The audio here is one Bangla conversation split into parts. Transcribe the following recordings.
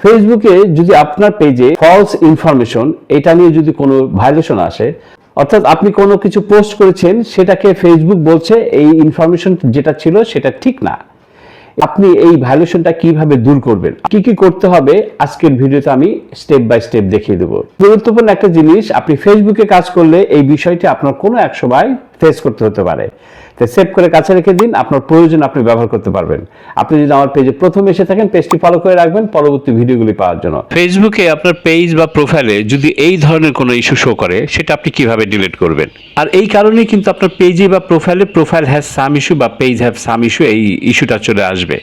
ফেসবুকে যদি আপনার পেজে ফলস ইনফরমেশন এটা নিয়ে যদি কোনো ভায়োলেশন আসে, অর্থাৎ আপনি কোনো কিছু পোস্ট করেছেন, সেটাকে ফেসবুক বলছে এই ইনফরমেশন যেটা ছিল সেটা ঠিক না। আপনি এই ভায়োলেশনটা কীভাবে দূর করবেন? কি কি করতে হবে? আজকের ভিডিওতে আমি স্টেপ বাই স্টেপ দেখিয়ে দেবো। গুরুত্বপূর্ণ একটা জিনিস, আপনি ফেসবুকে কাজ করলে এই বিষয়টি আপনার কোনো এক সময় ফেস করতে হতে পারে। তো সেভ করে কাছে রেখে দিন, আপনার প্রয়োজন আপনি ব্যবহার করতে পারবেন। আপনি যদি আমার পেজে প্রথম এসে থাকেন পেজটি ফলো করে রাখবেন, পরবর্তী ভিডিওগুলি পাওয়ার জন্য। ফেসবুকে আপনার পেজ বা প্রোফাইলে যদি এই ধরনের কোনো ইস্যু শো করে, সেটা আপনি কীভাবে ডিলিট করবেন? আর এই কারণেই কিন্তু আপনার পেজে বা প্রোফাইলে প্রোফাইল হ্যাজ সাম ইস্যু বা পেজ হ্যাভ সাম ইস্যু এই ইস্যুটা চলে আসবে।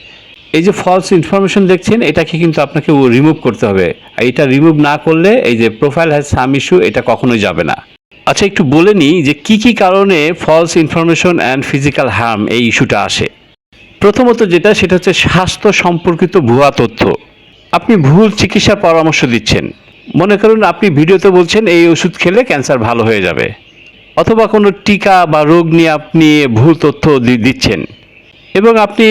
এই যে ফলস ইনফরমেশন দেখছেন, এটাকে কিন্তু আপনাকে রিমুভ করতে হবে। এটা রিমুভ না করলে এই যে প্রোফাইল হ্যাজ সাম ইস্যু এটা কখনোই যাবে না। আচ্ছা একটু বলে নিই যে কি কি কারণে false information and physical harm এই ইস্যুটা আসে। প্রথমত যেটা, সেটা হচ্ছে স্বাস্থ্য সম্পর্কিত ভুয়া তথ্য। আপনি ভুল চিকিৎসার পরামর্শ দিচ্ছেন। মনে করুন আপনি ভিডিওতে বলছেন, এই ওষুধ খেলে ক্যান্সার ভালো হয়ে যাবে। অথবা কোনো টিকা বা রোগ নিয়ে আপনি ভুল তথ্য দিচ্ছেন। এবং আপনি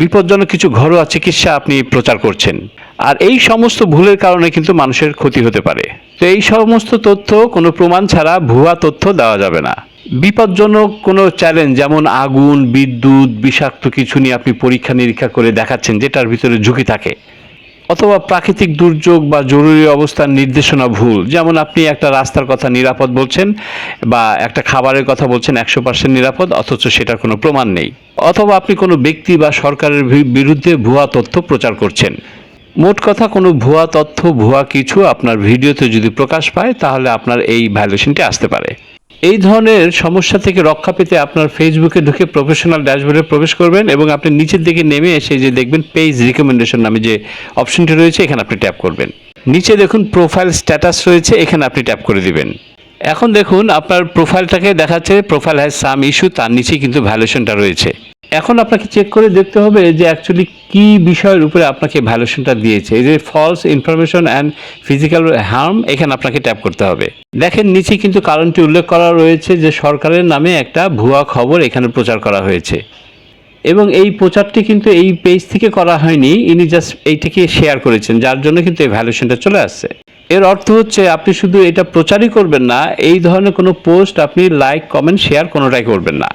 বিপজ্জনক কিছু ঘরোয়া চিকিৎসা আপনি প্রচার করছেন। আর এই সমস্ত ভুলের কারণে কিন্তু মানুষের ক্ষতি হতে পারে। তো এই সমস্ত তথ্য, কোনো প্রমাণ ছাড়া ভুয়া তথ্য দেওয়া যাবে না। বিপজ্জনক কোনো চ্যালেঞ্জ যেমন আগুন, বিদ্যুৎ, বিষাক্ত কিছু নিয়ে আপনি পরীক্ষা নিরীক্ষা করে দেখাচ্ছেন, যেটার ভিতরে ঝুঁকি থাকে। অথবা প্রাকৃতিক দুর্যোগ বা জরুরি অবস্থার নির্দেশনা ভুল, যেমন আপনি একটা রাস্তার কথা নিরাপদ বলছেন বা একটা খাবারের কথা বলছেন একশো পার্সেন্ট নিরাপদ, অথচ সেটার কোনো প্রমাণ নেই। অথবা আপনি কোনো ব্যক্তি বা সরকারের বিরুদ্ধে ভুয়া তথ্য প্রচার করছেন। মোট কথা কোনো ভুয়া তথ্য, ভুয়া কিছু আপনার ভিডিওতে যদি প্রকাশ পায়, তাহলে আপনার এই ভ্যালুয়েশনটি আসতে পারে। এই ধরনের সমস্যা থেকে রক্ষা পেতে আপনার ফেসবুকে ঢুকে প্রফেশনাল ড্যাশবোর্ডে প্রবেশ করবেন এবং আপনি নিচের দিকে নেমে এসে যে দেখবেন পেজ রিকমেন্ডেশন নামে যে অপশনটি রয়েছে, এখানে আপনি ট্যাপ করবেন। নিচে দেখুন প্রোফাইল স্ট্যাটাস রয়েছে, এখানে আপনি ট্যাপ করে দিবেন। এখন দেখুন, আপনার প্রোফাইলটাকে দেখাচ্ছে প্রোফাইল হ্যাজ সাম ইস্যু তার নিচে কিন্তু ভ্যালুয়েশনটা রয়েছে। এখন আপনাকে চেক করে দেখতে হবে যে অ্যাকচুয়ালি কি বিষয়ের উপরে আপনাকে ভ্যালুয়েশনটা দিয়েছে। এই যে false information and physical harm এখানে আপনাকে ট্যাপ করতে হবে। দেখেন, নিচে কিন্তু কারণটি উল্লেখ করা রয়েছে যে সরকারের নামে একটা ভুয়া খবর এখানে প্রচার করা হয়েছে। এবং এই প্রচারটি কিন্তু এই পেজ থেকে করা হয়নি, ইনি জাস্ট এইটিকে শেয়ার করেছেন, যার জন্য কিন্তু এই ভ্যালুয়েশনটা চলে আসছে। এর অর্থ হচ্ছে, আপনি শুধু এটা প্রচারই করবেন না, এই ধরনের কোনো পোস্ট আপনি লাইক কমেন্ট শেয়ার কোনোটাই করবেন না।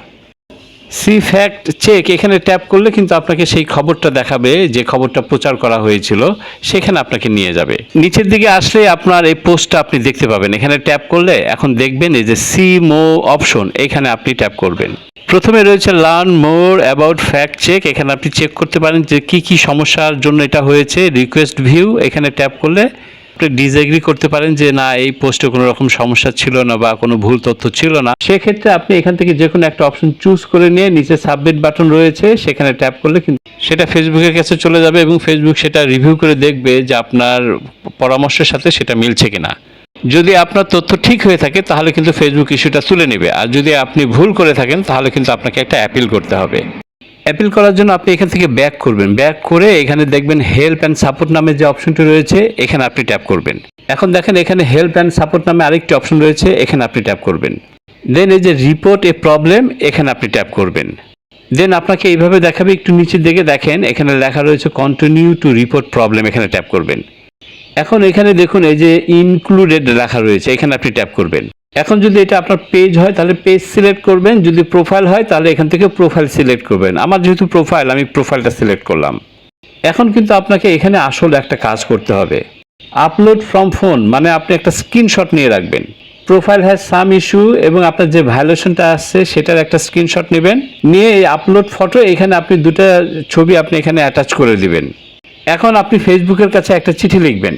সি ফ্যাক্ট চেক, এখানে ট্যাপ করলে কিন্তু আপনাকে সেই খবরটা দেখাবে, যে খবরটা প্রচার করা হয়েছিল, সেখানে আপনাকে নিয়ে যাবে। নিচের দিকে আসলে আপনার এই পোস্টটা আপনি দেখতে পাবেন। এখানে ট্যাপ করলে এখন দেখবেন এই যে সি মো অপশন, এখানে আপনি ট্যাপ করবেন। প্রথমে রয়েছে learn more about fact check, এখানে আপনি চেক করতে পারেন যে কি কি সমস্যার জন্য এটা হয়েছে, রিকোয়েস্ট ভিউ, এখানে ট্যাপ করলে আপনি ডিসএগ্রি করতে পারেন যে, না, এই পোস্টে কোনো রকম সমস্যা ছিল না বা কোনো ভুল তথ্য ছিল না। সেক্ষেত্রে আপনি এখান থেকে যে কোনো একটা অপশন চুজ করে নিয়ে নিচে সাবমিট বাটন রয়েছে, সেখানে ট্যাপ করলে কিন্তু সেটা ফেসবুকের কাছে চলে যাবে এবং ফেসবুক সেটা রিভিউ করে দেখবে যে আপনার পরামর্শের সাথে সেটা মিলছে কিনা। যদি আপনার তথ্য ঠিক হয়ে থাকে, তাহলে কিন্তু ফেসবুক ইস্যুটা তুলে নেবে। আর যদি আপনি ভুল করে থাকেন, তাহলে কিন্তু আপনাকে একটা অ্যাপিল করতে হবে। অ্যাপিল করার জন্য আপনি এখান থেকে ব্যাক করবেন। ব্যাক করে এখানে দেখবেন হেল্প অ্যান্ড সাপোর্ট নামে যে অপশনটি রয়েছে, এখানে আপনি ট্যাপ করবেন। এখন দেখেন এখানে হেল্প অ্যান্ড সাপোর্ট নামে আরেকটি অপশন রয়েছে, এখানে আপনি ট্যাপ করবেন। দেন এই যে রিপোর্ট এ প্রবলেম এখানে আপনি ট্যাপ করবেন। দেন আপনাকে এইভাবে দেখাবে, একটু নিচের দিকে দেখেন, এখানে লেখা রয়েছে কন্টিনিউ টু রিপোর্ট প্রবলেম এখানে ট্যাপ করবেন। এখন এখানে দেখুন এই যে ইনক্লুডেড লেখা রয়েছে, এখানে আপনি ট্যাপ করবেন। এখন যদি এটা আপনার পেজ হয়, তাহলে পেজ সিলেক্ট করবেন। যদি প্রোফাইল হয়, তাহলে এখান থেকে প্রোফাইল সিলেক্ট করবেন। আমার যেহেতু প্রোফাইল আমি প্রোফাইলটা সিলেক্ট করলাম। এখন কিন্তু আপনাকে এখানে আসল একটা কাজ করতে হবে। আপলোড ফ্রম ফোন মানে আপনি একটা স্ক্রিনশট নিয়ে রাখবেন। প্রোফাইল হ্যাজ সাম ইস্যু এবং আপনার যে ভ্যালুয়েশনটা আসছে সেটার একটা স্ক্রিনশট নেবেন। নিয়ে এই আপলোড ফটো এখানে আপনি দুটো ছবি আপনি এখানে অ্যাটাচ করে দিবেন। এখন আপনি ফেসবুকের কাছে একটা চিঠি লিখবেন।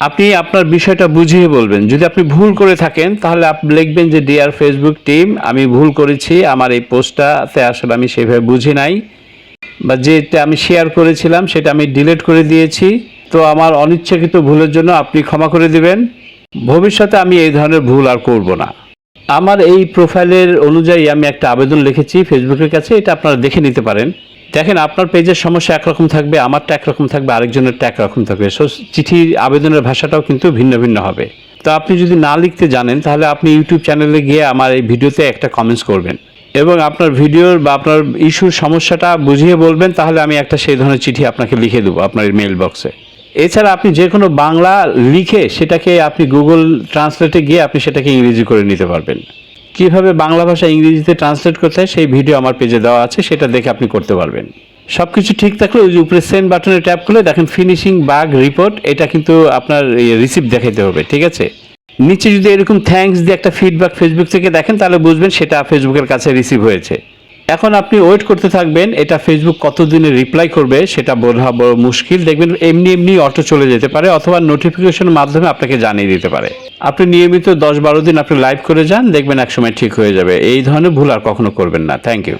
আপনি আপনার বিষয়টা বুঝিয়ে বলবেন। যদি আপনি ভুল করে থাকেন, তাহলে আপনি লিখবেন যে ডিয়ার ফেসবুক টিম আমি ভুল করেছি, আমার এই পোস্টটাতে আসলে আমি সেভাবে বুঝি নাই। বা যেটা আমি শেয়ার করেছিলাম, সেটা আমি ডিলিট করে দিয়েছি। তো আমার অনিচ্ছাকৃত ভুলের জন্য আপনি ক্ষমা করে দিবেন। ভবিষ্যতে আমি এই ধরনের ভুল আর করব না। আমার এই প্রোফাইলের অনুযায়ী আমি একটা আবেদন লিখেছি ফেসবুকের কাছে, এটা আপনারা দেখে নিতে পারেন। দেখেন, আপনার পেজের সমস্যা একরকম থাকবে, আমারটা একরকম থাকবে আরেকজনেরটা একরকম থাকবে। সো চিঠির আবেদনের ভাষাটাও কিন্তু ভিন্ন ভিন্ন হবে। তো আপনি যদি না লিখতে জানেন, তাহলে আপনি ইউটিউব চ্যানেলে গিয়ে আমার এই ভিডিওতে একটা কমেন্টস করবেন। এবং আপনার ভিডিওর বা আপনার ইস্যুর সমস্যাটা বুঝিয়ে বলবেন, তাহলে আমি একটা সেই ধরনের চিঠি আপনাকে লিখে দেবো আপনার মেল বক্সে এছাড়া আপনি যে কোনো বাংলা লিখে সেটাকে আপনি গুগল ট্রান্সলেটে গিয়ে আপনি সেটাকে ইংরেজি করে নিতে পারবেন। কীভাবে বাংলা ভাষা ইংরেজিতে ট্রান্সলেট করতে হয় সেই ভিডিও আমার পেজে দেওয়া আছে, সেটা দেখে আপনি করতে পারবেন। সব কিছু ঠিক থাকলে ওই যে উপরে সেন্ড বাটনে ট্যাপ করলে দেখেন ফিনিশিং বাগ রিপোর্ট এটা কিন্তু আপনার রিসিপ্ট দেখাইতে হবে, ঠিক আছে? নিচে যদি এরকম থ্যাঙ্কস দিয়ে একটা ফিডব্যাক ফেসবুক থেকে দেখেন, তাহলে বুঝবেন সেটা ফেসবুকের কাছে রিসিভ হয়েছে। এখন আপনি ওয়েট করতে থাকবেন, এটা ফেসবুক কতদিনে রিপ্লাই করবে, সেটা বোঝা বড় মুশকিল। দেখবেন এমনি এমনি অটো চলে যেতে পারে, অথবা নোটিফিকেশনের মাধ্যমে আপনাকে জানিয়ে দিতে পারে। আপনি নিয়মিত দশ বারো দিন আপনি লাইভ করে যান, দেখবেন একসময় ঠিক হয়ে যাবে। এই ধরনের ভুল আর কখনো করবেন না। Thank you